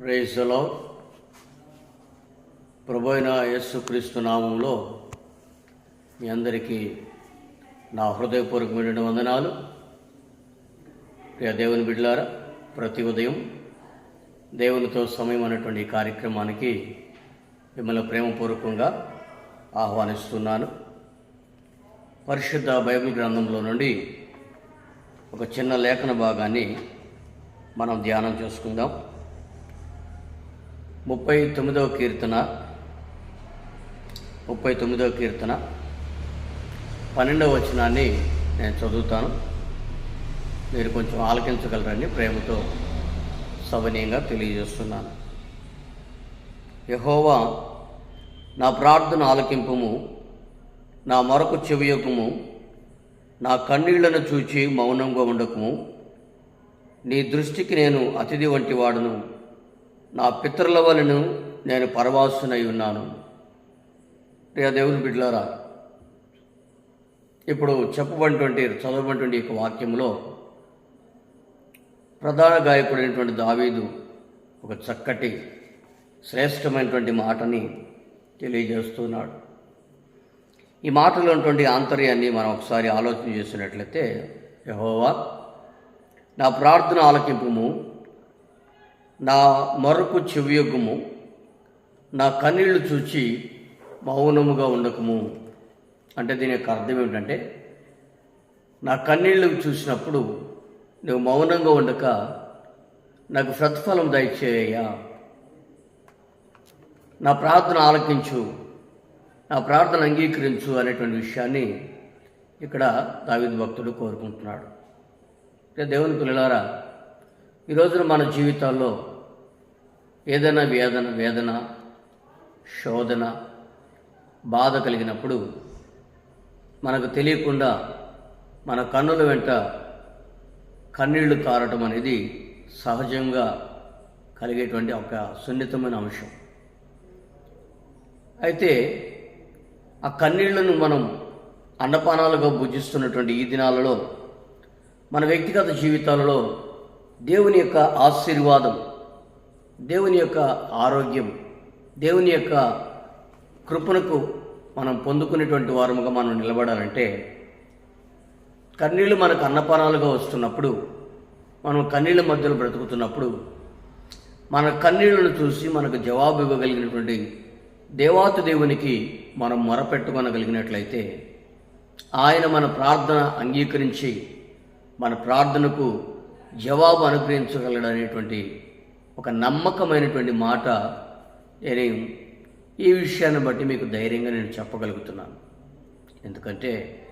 ప్రేసలో ప్రభు యేసుక్రీస్తు నామంలో మీ అందరికీ నా హృదయపూర్వకమైన వందనాలు. ప్రియ దేవుని బిడ్డలారా ప్రతి ఉదయం దేవునితో సమయం అనేటువంటి కార్యక్రమానికి మిమ్మల్ని ప్రేమపూర్వకంగా ఆహ్వానిస్తున్నాను. పరిశుద్ధ బైబిల్ గ్రంథంలో నుండి ఒక చిన్న లేఖన భాగాన్ని మనం ధ్యానం చేసుకుందాం. ముప్పై తొమ్మిదవ కీర్తన. ముప్పై తొమ్మిదవ కీర్తన. పన్నెండవ వచనాన్ని నేను చదువుతాను. మీరు కొంచెం ఆలకించగలరని ప్రేమతో సవనీయంగా తెలియజేస్తున్నాను. యహోవా నా ప్రార్థన ఆలకింపుము నా మరొక చెవియకము నా కన్నీళ్ళను చూచి మౌనంగా ఉండకము. నీ దృష్టికి నేను అతిథి వంటి వాడును. నా పితరుల వలన నేను పరవాసునై ఉన్నాను. ప్రియ దేవుని బిడ్డలారా ఇప్పుడు చెప్పబడినటువంటి చదవబడినటువంటి యొక్క వాక్యంలో ప్రధాన గాయకుడైనటువంటి దావీదు ఒక చక్కటి శ్రేష్టమైనటువంటి మాటని తెలియజేస్తున్నాడు. ఈ మాటలో ఉన్నటువంటి ఆంతర్యాన్ని మనం ఒకసారి ఆలోచన చేసినట్లయితే యహోవా నా ప్రార్థన ఆలకింపుము. నా మరొక చెవియొగ్గుము నా కన్నీళ్ళు చూచి మౌనముగా ఉండకము. అంటే దీని యొక్క అర్థం ఏమిటంటే నా కన్నీళ్ళు చూసినప్పుడు నువ్వు మౌనంగా ఉండక నాకు ప్రతిఫలం దయచేయ్యా. నా ప్రార్థన ఆలకించు నా ప్రార్థన అంగీకరించు అనేటువంటి విషయాన్ని ఇక్కడ దావిద్ భక్తుడు కోరుకుంటున్నాడు. ఇక దేవుని పిల్లలారా ఈరోజున మన జీవితాల్లో ఏదైనా వేదన వేదన శోధన బాధ కలిగినప్పుడు మనకు తెలియకుండా మన కన్నుల వెంట కన్నీళ్ళు కారటం అనేది సహజంగా కలిగేటువంటి ఒక సున్నితమైన అంశం. అయితే ఆ కన్నీళ్ళను మనం అన్నపానాలుగా భుజిస్తున్నటువంటి ఈ దినాలలో మన వ్యక్తిగత జీవితాలలో దేవుని యొక్క ఆశీర్వాదం దేవుని యొక్క ఆరోగ్యం దేవుని యొక్క కృపణకు మనం పొందుకునేటువంటి వారముగా మనం నిలబడాలంటే కన్నీళ్ళు మనకు అన్నపానాలుగా వస్తున్నప్పుడు మనం కన్నీళ్ళ మధ్యలో బ్రతుకుతున్నప్పుడు మన కన్నీళ్ళను చూసి మనకు జవాబు ఇవ్వగలిగినటువంటి దేవాతి దేవునికి మనం మొరపెట్టుకొనగలిగినట్లయితే ఆయన మన ప్రార్థన అంగీకరించి మన ప్రార్థనకు జవాబు అనుగ్రహించగలడనేటువంటి ఒక నమ్మకమైనటువంటి మాట నేను ఈ విషయాన్ని బట్టి మీకు ధైర్యంగా నేను చెప్పగలుగుతున్నాను. ఎందుకంటే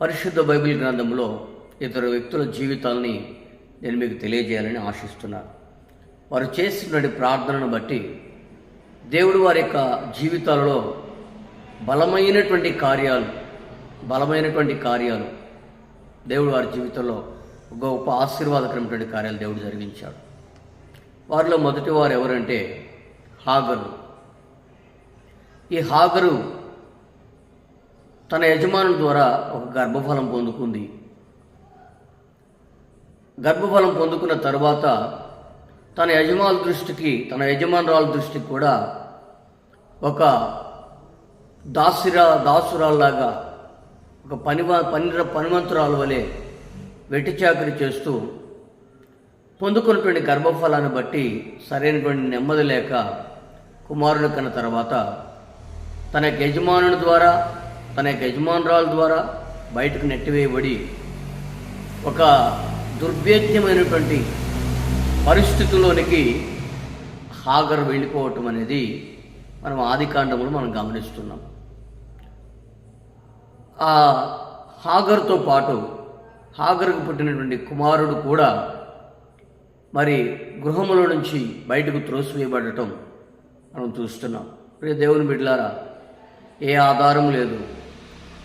పరిశుద్ధ బైబిల్ గ్రంథంలో ఇతర వ్యక్తుల జీవితాలని నేను మీకు తెలియజేయాలని ఆశిస్తున్నాను. వారు చేస్తున్నటువంటి ప్రార్థనను బట్టి దేవుడు వారి యొక్క జీవితాలలో బలమైనటువంటి కార్యాలు బలమైనటువంటి కార్యాలు దేవుడు వారి జీవితంలో గొప్ప ఆశీర్వాదకరమైనటువంటి కార్యాలు దేవుడు జరిగించాడు. వారిలో మొదటి వారు ఎవరంటే హాగరు. ఈ హాగరు తన యజమానుల ద్వారా ఒక గర్భఫలం పొందుకుంది. గర్భఫలం పొందుకున్న తర్వాత తన యజమానుల దృష్టికి తన యజమానురాల దృష్టికి కూడా ఒక దాసిరా దాసురాల్లాగా ఒక పని పని పనిమంతురాల వలె వెటిచాకరి చేస్తూ పొందుకున్నటువంటి గర్భఫలాన్ని బట్టి సరైనటువంటి నెమ్మది లేక కుమారుని కన్న తర్వాత తన యొక్క యజమానుని ద్వారా తన యొక్క యజమానురాల ద్వారా బయటకు నెట్టివేయబడి ఒక దుర్భేద్యమైనటువంటి పరిస్థితుల్లోనికి హాగర్ వెళ్ళిపోవటం అనేది మనం ఆది కాండములు మనం గమనిస్తున్నాం. ఆ హాగర్తో పాటు హాగర్కు పుట్టినటువంటి కుమారుడు కూడా మరి గృహముల నుంచి బయటకు త్రోసివేయబడటం మనం చూస్తున్నాం. ప్రియ దేవుని బిడ్డలారా ఏ ఆధారం లేదు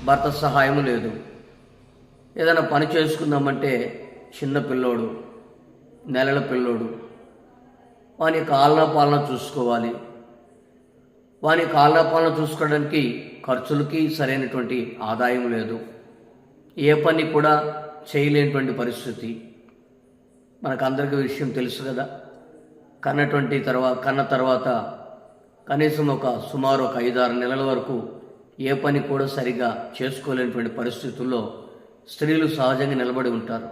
భర్త సహాయం లేదు. ఏదైనా పని చేసుకుందామంటే చిన్న పిల్లోడు నెలల పిల్లోడు వాని కాలన పాలన చూసుకోవాలి. వాని కాలన పాలన చూసుకోవడానికి ఖర్చులకి సరైనటువంటి ఆదాయం లేదు. ఏ పని కూడా చేయలేనటువంటి పరిస్థితి. మనకు అందరికీ విషయం తెలుసు కదా. కన్నటువంటి తర్వాత కన్న తర్వాత కనీసం ఒక సుమారు ఒక ఐదారు నెలల వరకు ఏ పని కూడా సరిగా చేసుకోలేనటువంటి పరిస్థితుల్లో స్త్రీలు సహజంగా నిలబడి ఉంటారు.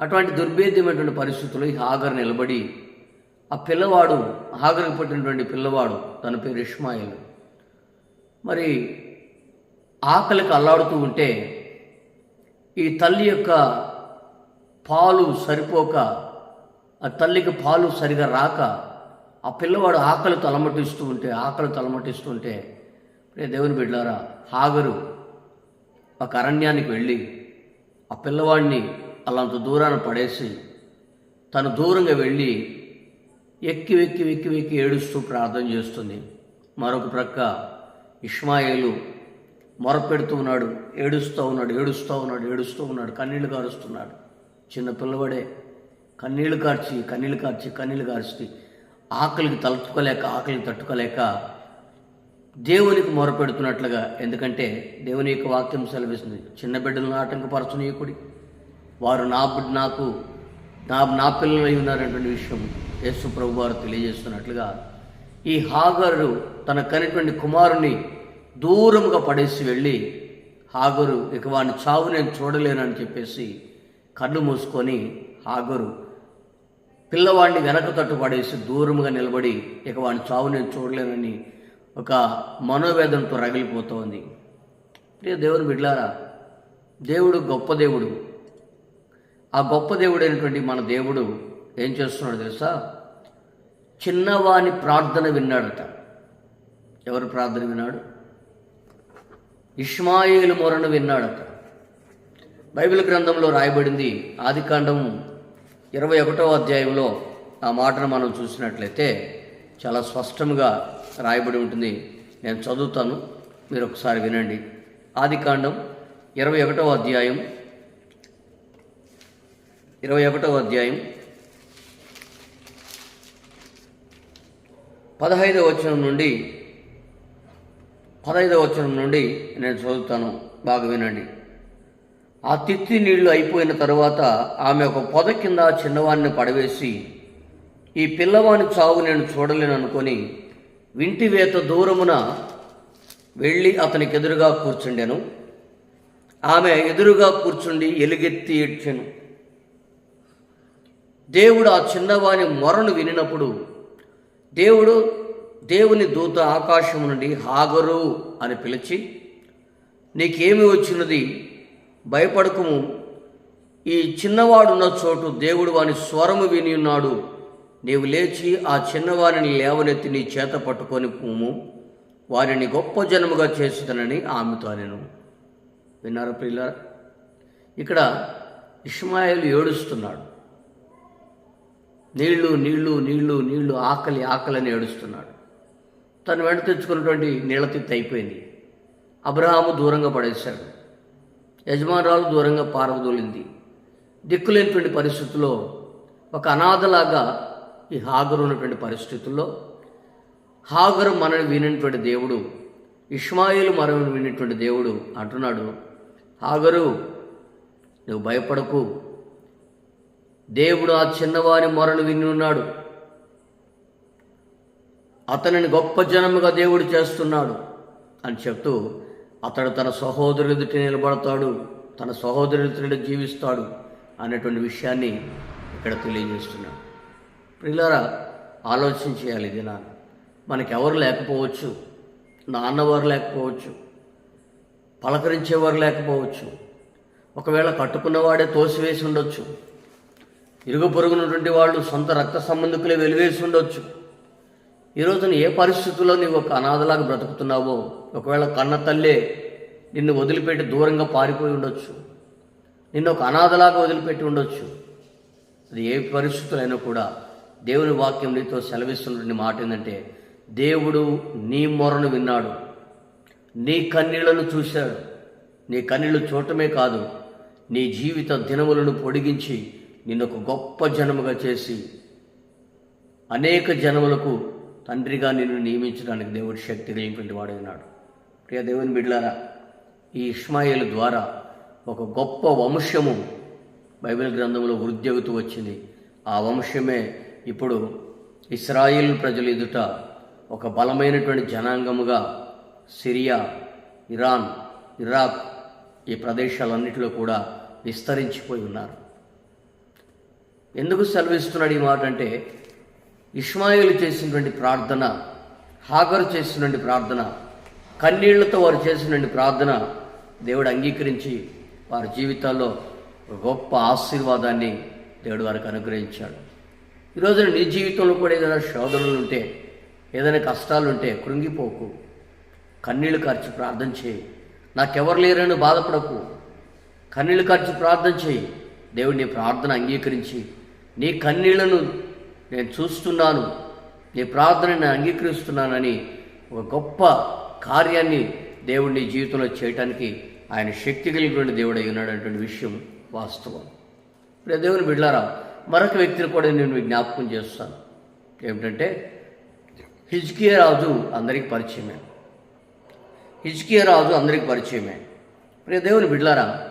అటువంటి దుర్భేద్యమైనటువంటి పరిస్థితుల్లో ఈ హాగర్ నిలబడి ఆ పిల్లవాడు హాగరికి పుట్టినటువంటి పిల్లవాడు తన పేరు ఇష్మాయిల్. మరి ఆకలికి అల్లాడుతూ ఉంటే ఈ తల్లి యొక్క పాలు సరిపోక ఆ తల్లికి పాలు సరిగా రాక ఆ పిల్లవాడు ఆకలి తలమటిస్తూ ఉంటే ఆకలి తలమటిస్తూ ఉంటే రే దేవుని బిడ్డారా హాగరు ఒక అరణ్యానికి వెళ్ళి ఆ పిల్లవాడిని అలాంత దూరాన పడేసి తను దూరంగా వెళ్ళి ఎక్కి వెక్కి వెక్కి వెక్కి ఏడుస్తూ ప్రార్థన చేస్తుంది. మరొక ప్రక్క ఇష్మాయేలు మొరపెడుతూ ఉన్నాడు ఏడుస్తూ ఉన్నాడు ఏడుస్తూ ఉన్నాడు ఏడుస్తూ ఉన్నాడు కన్నీళ్ళు కారుస్తున్నాడు. చిన్న పిల్లవాడే. కన్నీళ్ళు కార్చి కన్నీళ్ళు కార్చి కన్నీళ్ళు కార్చి. ఆకలికి తలుచుకోలేక ఆకలికి తట్టుకోలేక దేవునికి మొరపెడుతున్నట్లుగా. ఎందుకంటే దేవుని యొక్క వాక్యం సెలవిస్తుంది. చిన్న బిడ్డలను ఆటంకపరచనీయకుడి వారు నా బిడ్డ నాకు నా నా పిల్లలై ఉన్నారనేటువంటి విషయం యేసు ప్రభు వారు తెలియజేస్తున్నట్లుగా ఈ హాగరు తన కనిటువంటి కుమారుని దూరంగా పడేసి వెళ్ళి హాగరు ఇక వాడిని చావు నేను చూడలేనని చెప్పేసి కళ్ళు మూసుకొని హాగరు పిల్లవాడిని వెనక తట్టు పడేసి దూరముగా నిలబడి ఇక వాడిని చావు నేను చూడలేనని ఒక మనోవేదనతో రగిలిపోతోంది. ప్రియ దేవుని బిడ్లారా దేవుడు గొప్ప దేవుడు. ఆ గొప్ప దేవుడైనటువంటి మన దేవుడు ఏం చేస్తున్నాడు తెలుసా? చిన్నవాని ప్రార్థన విన్నాడట. ఎవరు ప్రార్థన విన్నాడు? ఇష్మాయిలు మొరను విన్నాడట. బైబిల్ గ్రంథంలో రాయబడింది ఆదికాండం ఇరవై ఒకటవ అధ్యాయంలో ఆ మాటను మనం చూసినట్లయితే చాలా స్పష్టంగా రాయబడి ఉంటుంది. నేను చదువుతాను మీరు ఒకసారి వినండి. ఆదికాండం ఇరవై ఒకటవ అధ్యాయం ఇరవై ఒకటవ అధ్యాయం పదహైదవ వచనం నుండి పదహైదవ వచనం నుండి నేను చదువుతాను. బాగా వినండి. ఆ తిత్తి నీళ్ళు అయిపోయిన తరువాత ఆమె ఒక పొద కింద చిన్నవాడిని పడవేసి ఈ పిల్లవాని చావు నేను చూడలేను అనుకొని వింటివేత దూరమున వెళ్ళి అతనికి ఎదురుగా కూర్చుండెను. ఆమె ఎదురుగా కూర్చుండి ఎలుగెత్తి ఏడ్చెను. దేవుడు ఆ చిన్నవాని మొరను వినినప్పుడు దేవుడు దేవుని దూత ఆకాశం నుండి హాగరు అని పిలిచి నీకేమి వచ్చినది? భయపడకము. ఈ చిన్నవాడున్న చోటు దేవుడు వాని స్వరము విని ఉన్నాడు. నీవు లేచి ఆ చిన్నవారిని లేవనెత్తి నీ చేత పట్టుకొని పోము. వారిని గొప్ప జనముగా చేస్తానని ఆమెతో నేను విన్నారు ప్రియులారా? ఇక్కడ ఇష్మాయిల్ ఏడుస్తున్నాడు. నీళ్ళు నీళ్ళు నీళ్ళు నీళ్ళు ఆకలి ఆకలని ఏడుస్తున్నాడు. తను వెంట తెచ్చుకున్నటువంటి నీళ్ళ తిత్తి అయిపోయింది. అబ్రహాము దూరంగా పడేశాడు. యజమానురాలు దూరంగా పారవదోలింది. దిక్కులేనటువంటి పరిస్థితుల్లో ఒక అనాథలాగా ఈ హాగరు ఉన్నటువంటి పరిస్థితుల్లో హాగరు మనని వినినటువంటి దేవుడు ఇష్మాయిలు మనని వినినటువంటి దేవుడు అంటున్నాడు హాగరు నువ్వు భయపడకు. దేవుడు ఆ చిన్నవారి మొరను విని ఉన్నాడు. అతనిని గొప్ప జనముగా దేవుడు చేస్తున్నాడు అని చెప్తూ అతడు తన సహోదరు ఎదుట నిలబడతాడు తన సహోదరు ఎదుట జీవిస్తాడు అనేటువంటి విషయాన్ని ఇక్కడ తెలియజేస్తున్నాడు. ప్రియులారా ఆలోచన చేయాలి ఇది నాన్న మనకెవరు లేకపోవచ్చు నాన్నవారు లేకపోవచ్చు పలకరించేవారు లేకపోవచ్చు ఒకవేళ కట్టుకున్నవాడే తోసివేసి ఉండొచ్చు ఇరుగు పొరుగునటువంటి వాళ్ళు సొంత రక్త సంబంధికులే వెలివేసి ఉండొచ్చు ఈ రోజున ఏ పరిస్థితుల్లో నీవు ఒక అనాథలాగా బ్రతుకుతున్నావో? ఒకవేళ కన్న తల్లే నిన్ను వదిలిపెట్టి దూరంగా పారిపోయి ఉండొచ్చు. నిన్ను ఒక అనాథలాగా వదిలిపెట్టి ఉండొచ్చు. అది ఏ పరిస్థితులైనా కూడా దేవుని వాక్యం నీతో సెలవిస్తున్న మాట ఏంటంటే దేవుడు నీ మొరను విన్నాడు. నీ కన్నీళ్ళను చూశాడు. నీ కన్నీళ్ళు చూడటమే కాదు నీ జీవిత దినములను పొడిగించి నిన్ను ఒక గొప్ప జనముగా చేసి అనేక జనములకు తండ్రిగా నిన్ను నియమించడానికి దేవుడి శక్తి కలిగినటువంటి వాడు ఉన్నాడు ప్రియ దేవుని బిడ్లారా ఈ ఇష్మాయిల్ ద్వారా ఒక గొప్ప వంశము బైబిల్ గ్రంథంలో వృద్ధి అవుతూ వచ్చింది. ఆ వంశమే ఇప్పుడు ఇస్రాయిల్ ప్రజలు ఎదుట ఒక బలమైనటువంటి జనాంగముగా సిరియా ఇరాన్ ఇరాక్ ఈ ప్రదేశాలన్నిటిలో కూడా విస్తరించిపోయి ఉన్నారు. ఎందుకు సెలవిస్తున్నాడు ఈ మాట అంటే ఇస్మాయిల్ చేసినటువంటి ప్రార్థన హాగరు చేసినటువంటి ప్రార్థన కన్నీళ్ళతో వారు చేసినటువంటి ప్రార్థన దేవుడు అంగీకరించి వారి జీవితాల్లో గొప్ప ఆశీర్వాదాన్ని దేవుడు వారికి అనుగ్రహించాడు. ఈరోజు నీ జీవితంలో కూడా ఏదైనా శోధనలు ఉంటే ఏదైనా కష్టాలు ఉంటే కృంగిపోకు. కన్నీళ్ళు ఖర్చు ప్రార్థన చేయి. నాకెవరు లేరని బాధపడకు. కన్నీళ్ళు ఖర్చు ప్రార్థన చేయి. దేవుడు నీ ప్రార్థన అంగీకరించి నీ కన్నీళ్ళను నేను చూస్తున్నాను. నీ ప్రార్థన నేను అంగీకరిస్తున్నానని ఒక గొప్ప కార్యాన్ని దేవుడు నీ జీవితంలో చేయటానికి ఆయన శక్తి కలిగిన దేవుడు అయి విషయం వాస్తవం. ఇప్పుడు దేవుని బిడ్డారా మరొక వ్యక్తిని కూడా నేను జ్ఞాపకం చేస్తాను. ఏమిటంటే హిజ్కియా రాజు అందరికీ పరిచయమే. హిజ్కియా రాజు అందరికీ పరిచయమే. ప్రియ దేవుని బిడ్లారా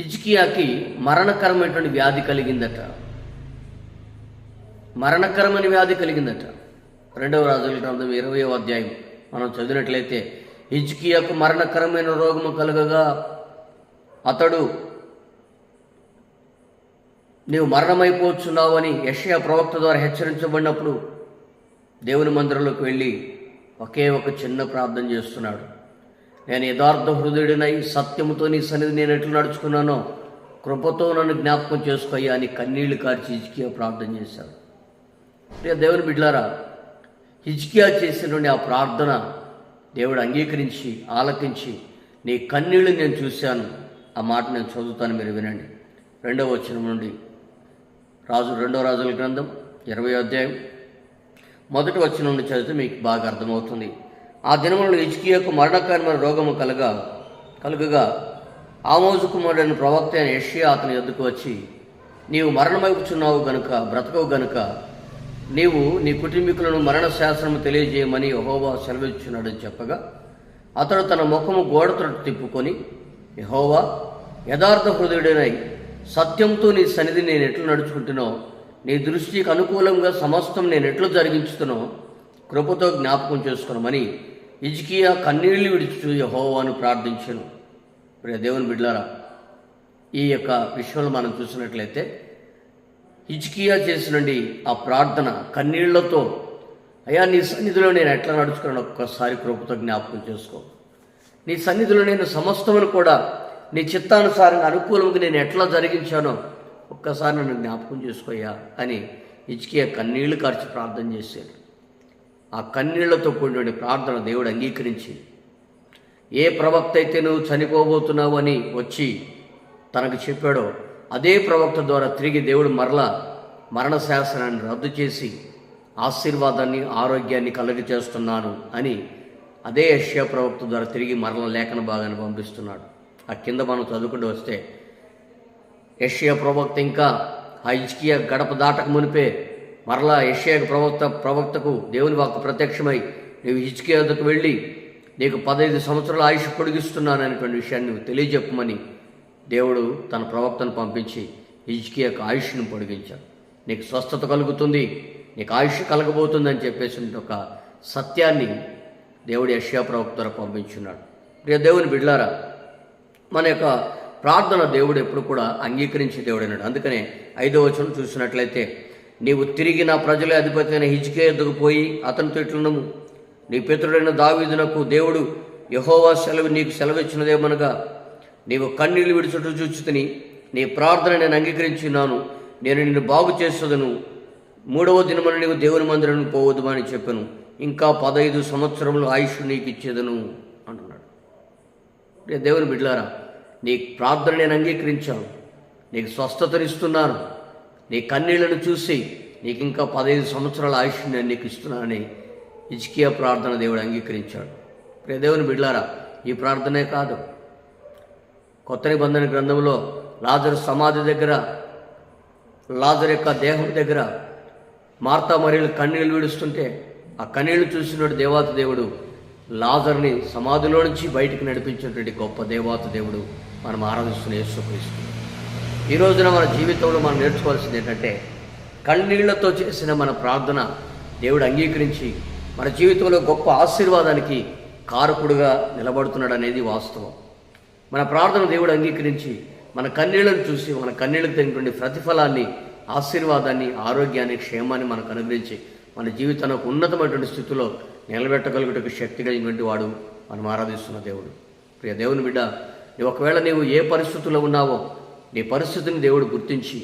హిజ్కియాకి మరణకరమైనటువంటి వ్యాధి కలిగిందట. మరణకరమైన వ్యాధి కలిగిందట. రెండవ రాజుల గ్రంథం ఇరవై అధ్యాయం. మనం చదివినట్లయితే హిజ్కియాకు మరణకరమైన రోగము కలగగా అతడు నీవు మరణమైపోతున్నావు అని యషయా ప్రవక్త ద్వారా హెచ్చరించబడినప్పుడు దేవుని మందిరంలోకి వెళ్ళి ఒకే ఒక చిన్న ప్రార్థన చేస్తున్నాడు. నేను యథార్థ హృదయుడినై సత్యముతో నీ సన్నిధి నేను ఎట్లు నడుచుకున్నానో కృపతో నన్ను జ్ఞాపకం చేసుకోయ్యా అని కన్నీళ్ళు కార్చి ప్రార్థన చేశాడు. ప్రియ దేవుని బిడ్లారా హిజ్కియా చేసినటువంటి ఆ ప్రార్థన దేవుడు అంగీకరించి ఆలకించి నీ కన్నీళ్ళు నేను చూశాను. ఆ మాట నేను చదువుతాను మీరు వినండి. రెండవ వచనం నుండి. రాజు రెండవ రాజుల గ్రంథం ఇరవై అధ్యాయం. మొదటి వచనం నుండి చదివితే మీకు బాగా అర్థమవుతుంది. ఆ దినములను హిజ్కియాకు మరణకరమైన రోగము కలగా కలుగగా ఆమోజు కుమారుడైన ప్రవక్త అయిన యెషయా అతని ఎద్దుకు వచ్చి నీవు మరణమైపుచున్నావు గనుక బ్రతకవు గనుక నీవు నీ కుటుంబీకులను మరణ శాసనము తెలియజేయమని యహోవా సెలవిచ్చున్నాడని చెప్పగా అతడు తన ముఖము గోడతో తిప్పుకొని యహోవా యథార్థ హృదయుడైనై సత్యంతో నీ సన్నిధి నేను ఎట్లు నడుచుకుంటున్నో నీ దృష్టికి అనుకూలంగా సమస్తం నేను ఎట్లు జరిగించుతునో కృపతో జ్ఞాపకం చేసుకున్నామని ఇజ్కియా కన్నీళ్ళు విడిచుచు యహోవాను ప్రార్థించను. ప్రియ దేవుని బిడ్లారా ఈ యొక్క విషయంలో మనం చూసినట్లయితే హిజ్కియా చేసినండి ఆ ప్రార్థన కన్నీళ్ళతో అయ్యా నీ సన్నిధిలో నేను ఎట్లా నడుచుకున్నాను ఒక్కసారి కృపతో జ్ఞాపకం చేసుకో. నీ సన్నిధిలో నేను సమస్తమును కూడా నీ చిత్తానుసారంగా అనుకూలంగా నేను ఎట్లా జరిగించానో ఒక్కసారి నన్ను జ్ఞాపకం చేసుకోయ్యా అని హిజ్కియా కన్నీళ్ళు కార్చి ప్రార్థన చేశాడు. ఆ కన్నీళ్ళతో కూడిన ప్రార్థన దేవుడు అంగీకరించి ఏ ప్రవక్త అయితే నువ్వు చనిపోబోతున్నావు అని వచ్చి తనకు చెప్పాడో అదే ప్రవక్త ద్వారా తిరిగి దేవుడు మరలా మరణ శాసనాన్ని రద్దు చేసి ఆశీర్వాదాన్ని ఆరోగ్యాన్ని కలుగ చేస్తున్నాను అని అదే యష్యా ప్రవక్త ద్వారా తిరిగి మరల లేఖన భాగాన్ని పంపిస్తున్నాడు. ఆ కింద మనం చదువుకుంటూ వస్తే యష్యా ప్రవక్త ఇంకా ఆ ఇజ్కియా గడప దాటక మునిపే మరలా యష్యా ప్రవక్త ప్రవక్తకు దేవుని వాక్కు ప్రత్యక్షమై నీవు హిజ్కియాకు వెళ్ళి నీకు పదహైదు సంవత్సరాల ఆయుష్ పొడిగిస్తున్నాను అనేటువంటి విషయాన్ని నువ్వు తెలియజెప్పమని దేవుడు తన ప్రవక్తను పంపించి హిజ్కియాకు ఆయుష్ను పొడిగించాడు. నీకు స్వస్థత కలుగుతుంది నీకు ఆయుష్ కలగబోతుందని చెప్పేసి ఒక సత్యాన్ని దేవుడు యష్యా ప్రవక్త ద్వారా పంపించున్నాడు. ప్రియ దేవుని బిడ్లారా మన యొక్క ప్రార్థన దేవుడు ఎప్పుడు కూడా అంగీకరించే దేవుడు అన్నాడు అందుకనే ఐదో వచనం చూసినట్లయితే నీవు తిరిగి నా ప్రజల అధిపతి అయిన హిజ్కే ఎద్దుకు పోయి అతనితో ఇట్లున్నము నీ పితృడైన దావీదునకు దేవుడు యహోవా సెలవు నీకు సెలవిచ్చినదేమనగా నీవు కన్నీళ్ళు విడిచుట చూచుతుని. నీ ప్రార్థన నేను అంగీకరించున్నాను. నేను నిన్ను బాగు చేస్తుదను మూడవ దినమున నీవు దేవుని మందిరం పోవద్దు అని చెప్పాను. ఇంకా పదహైదు సంవత్సరములు ఆయుష్ నీకు ఇచ్చేదను అంటున్నాడు. ప్రియ దేవుని బిడ్లారా నీ ప్రార్థన నేను అంగీకరించాను. నీకు స్వస్థతనిస్తున్నాను. నీ కన్నీళ్ళను చూసి నీకు ఇంకా పదహైదు సంవత్సరాల ఆయుష్ నేను నీకు ఇస్తున్నానని ఇజ్కియా ప్రార్థన దేవుడు అంగీకరించాడు. ప్రియ దేవుని బిడ్లారా ఈ ప్రార్థనే కాదు. కొత్త నిబంధన గ్రంథంలో లాజరు సమాధి దగ్గర లాజర్ యొక్క దేహం దగ్గర మార్తా మరియలు కన్నీళ్ళు విడుస్తుంటే ఆ కన్నీళ్ళు చూసినటువంటి దేవాత దేవుడు లాజర్ని సమాధిలో నుంచి బయటికి నడిపించినటువంటి గొప్ప దేవాత దేవుడు మనం ఆరాధిస్తున్న యేసుక్రీస్తు. ఈ రోజున మన జీవితంలో మనం నేర్చుకోవాల్సింది ఏంటంటే కన్నీళ్ళతో చేసిన మన ప్రార్థన దేవుడు అంగీకరించి మన జీవితంలో గొప్ప ఆశీర్వాదానికి కారకుడుగా నిలబడుతున్నాడు అనేది వాస్తవం. మన ప్రార్థన దేవుడు అంగీకరించి మన కన్నీళ్ళను చూసి మన కన్నీళ్ళకు తగినటువంటి ప్రతిఫలాన్ని ఆశీర్వాదాన్ని ఆరోగ్యాన్ని క్షేమాన్ని మనకు అనుగ్రహించి మన జీవితానికి ఉన్నతమైనటువంటి స్థితిలో నిలబెట్టగలుగుటకు శక్తి కలిగినటువంటి వాడు మనం ఆరాధిస్తున్న దేవుడు. ప్రియ దేవుని బిడ్డ ఒకవేళ నీవు ఏ పరిస్థితుల్లో ఉన్నావో నీ పరిస్థితిని దేవుడు గుర్తించి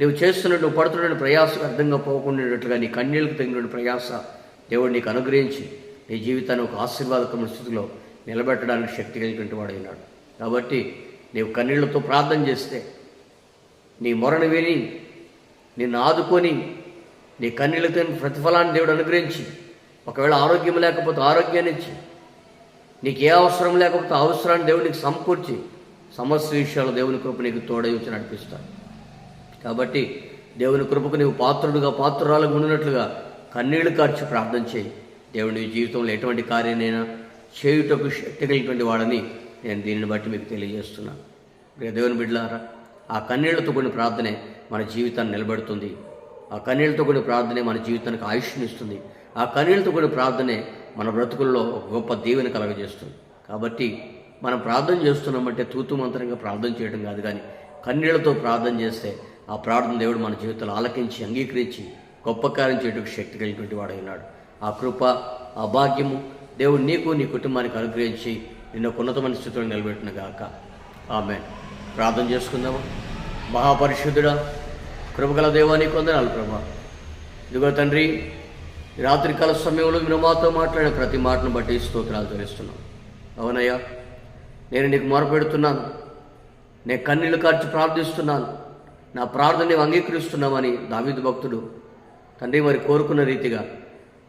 నువ్వు చేస్తున్నట్టు పడుతున్న ప్రయాస అర్థంగా పోకుండా నీ కన్నీళ్ళకు తగిన ప్రయాస దేవుడు నీకు అనుగ్రహించి నీ జీవితాన్ని ఒక ఆశీర్వాదకమైన స్థితిలో నిలబెట్టడానికి శక్తి కలిగినటువంటి వాడైనాడు. కాబట్టి నీవు కన్నీళ్ళతో ప్రార్థన చేస్తే నీ మొరను విని నిన్ను ఆదుకొని నీ కన్నీళ్ళతో ప్రతిఫలాన్ని దేవుడు అనుగ్రహించి ఒకవేళ ఆరోగ్యం లేకపోతే ఆరోగ్యాన్ని ఇచ్చి నీకు ఏ అవసరం లేకపోతే అవసరాన్ని దేవుడికి సమకూర్చి సమస్త విషయాలు దేవుని కృప నీకు తోడై వచ్చి నడిపిస్తాడు. కాబట్టి దేవుని కృపకు నీవు పాత్రుడుగా పాత్రురాలుగా ఉండినట్లుగా కన్నీళ్ళు కార్చి ప్రార్థన చేయి. దేవుని నీ జీవితంలో ఎటువంటి కార్యానైనా చేయుటకు శక్తి కలిగినటువంటి వాడని నేను దీనిని బట్టి మీకు తెలియజేస్తున్నాను ప్రియ దేవుని బిడ్డలారా ఆ కన్నీళ్ళతో కొన్ని ప్రార్థనే మన జీవితాన్ని నిలబెడుతుంది. ఆ కన్నీళ్ళతో కొన్ని ప్రార్థనే మన జీవితానికి ఆయుష్నిస్తుంది ఆ కన్నీళ్ళతో కొన్ని ప్రార్థనే మన బ్రతుకుల్లో ఒక గొప్ప దీవెని కలగజేస్తుంది. కాబట్టి మనం ప్రార్థన చేస్తున్నామంటే తూతు మంత్రంగా ప్రార్థన చేయడం కాదు కానీ కన్నీళ్ళతో ప్రార్థన చేస్తే ఆ ప్రార్థన దేవుడు మన జీవితంలో ఆలకించి అంగీకరించి గొప్ప కార్యం చేయడానికి శక్తి కలిగినటువంటి వాడైనాడు. ఆ కృప ఆ భాగ్యము దేవుడు నీకు నీ కుటుంబానికి అనుగ్రహించి నిన్న ఉన్నతమైన స్థితిలో నిలబెట్టిన గాక. ఆమె ప్రార్థన చేసుకుందాము? మహాపరిశుద్ధుడా కృపగల దేవానికి వందనాలు ప్రభా. ఇదిగో తండ్రి రాత్రికాల సమయంలో మీరు మాతో మాట్లాడిన ప్రతి మాటను బట్టి స్తోత్రాలు తెలుస్తున్నాం. అవునయ్యా నేను నీకు మొరపెడుతున్నాను. నేను కన్నీళ్ళు కార్చి ప్రార్థిస్తున్నాను. నా ప్రార్థన నీవు అంగీకరిస్తున్నామని దావిద్ భక్తుడు తండ్రి మరి కోరుకున్న రీతిగా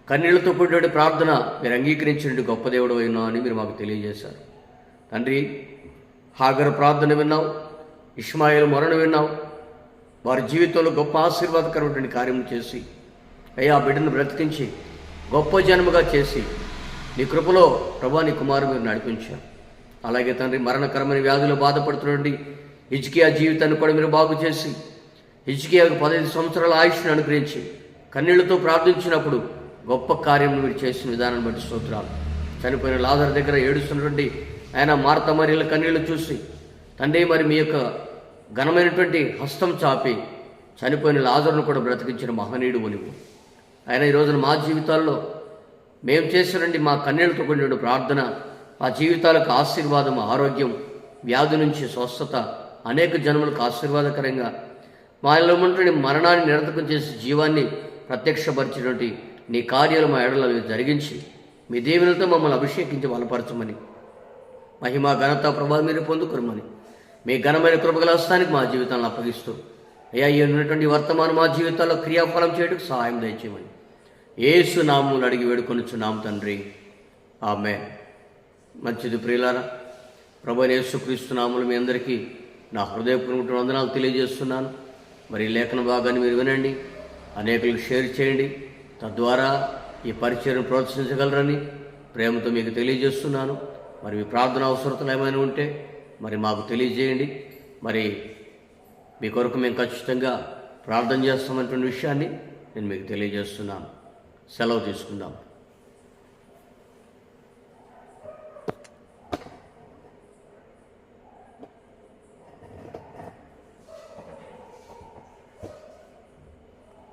కన్నీళ్ళతో కూడినటువంటి ప్రార్థన మీరు అంగీకరించిన గొప్ప దేవుడు అయినా అని మీరు మాకు తెలియజేశారు. తండ్రి హాగర్ ప్రార్థన విన్నావు ఇష్మాయిల్ మొరణ విన్నావు వారి జీవితంలో గొప్ప ఆశీర్వాదకరమైనటువంటి కార్యం చేసి అయ్యా ఆ బిడ్డను బ్రతికించి గొప్ప జన్మగా చేసి నీ కృపలో ప్రభా నీ కుమారు మీరు నడిపించారు. అలాగే తండ్రి మరణకరమైన వ్యాధులు బాధపడుతున్నటువంటి హిజ్కియా జీవితాన్ని కూడా మీరు బాగు చేసి హిజ్కియాకు పదహైదు సంవత్సరాల ఆయుష్ని అనుగ్రహించి కన్నీళ్ళతో ప్రార్థించినప్పుడు గొప్ప కార్యం మీరు చేసిన విధానం బట్టి స్తోత్రాలు. చనిపోయిన లాదర్ దగ్గర ఏడుస్తున్నటువంటి ఆయన మార్త మరియల కన్నీళ్ళు చూసి తండ్రి మరి మీ యొక్క ఘనమైనటువంటి హస్తం చాపి చనిపోయిన లాజరును కూడా బ్రతికించిన మహనీయుడు నువ్వు ఆయన ఈ రోజున మా జీవితాల్లో మేము చేసినండి మా కన్నీళ్ళతో కూడిన ప్రార్థన మా జీవితాలకు ఆశీర్వాదం ఆరోగ్యం వ్యాధి నుంచి స్వస్థత అనేక జన్మలకు ఆశీర్వాదకరంగా మాలో ఉన్నటువంటి మరణాన్ని నిరతకం చేసి జీవాన్ని ప్రత్యక్షపరిచినటువంటి నీ కార్యాలు మా ఎడల జరిగించి మీ దేవునితో మమ్మల్ని అభిషేకించి బలపరచమని. మహిమ ఘనత ప్రభావం మీరు పొందుకురమని. మీ ఘనమైన కృపగల హస్తానికి మా జీవితాలను అప్పగిస్తూ అయ్యా ఈ ఉన్నటువంటి వర్తమానం మా జీవితాల్లో క్రియాఫలం చేయడానికి సహాయం దయచేయమని. ఏసు నామూలు అడిగి వేడుకొనిచున్నాం తండ్రి. ఆమె మంచిది ప్రియులారా ప్రభు యేసుక్రీస్తు నాములు మీ అందరికీ నా హృదయపూర్వక వందనాలు తెలియజేస్తున్నాను. మరి లేఖన భాగాన్ని మీరు వినండి అనేకులకు షేర్ చేయండి. తద్వారా ఈ పరిచయం ప్రోత్సహించగలరని ప్రేమతో మీకు తెలియజేస్తున్నాను. మరి మీ ప్రార్థన అవసరతలు ఏమైనా ఉంటే మరి మాకు తెలియజేయండి. మరి మీ కొరకు మేము ఖచ్చితంగా ప్రార్థన చేస్తామన్నటువంటి విషయాన్ని నేను మీకు తెలియజేస్తున్నాను. సెలవు తీసుకుందాం.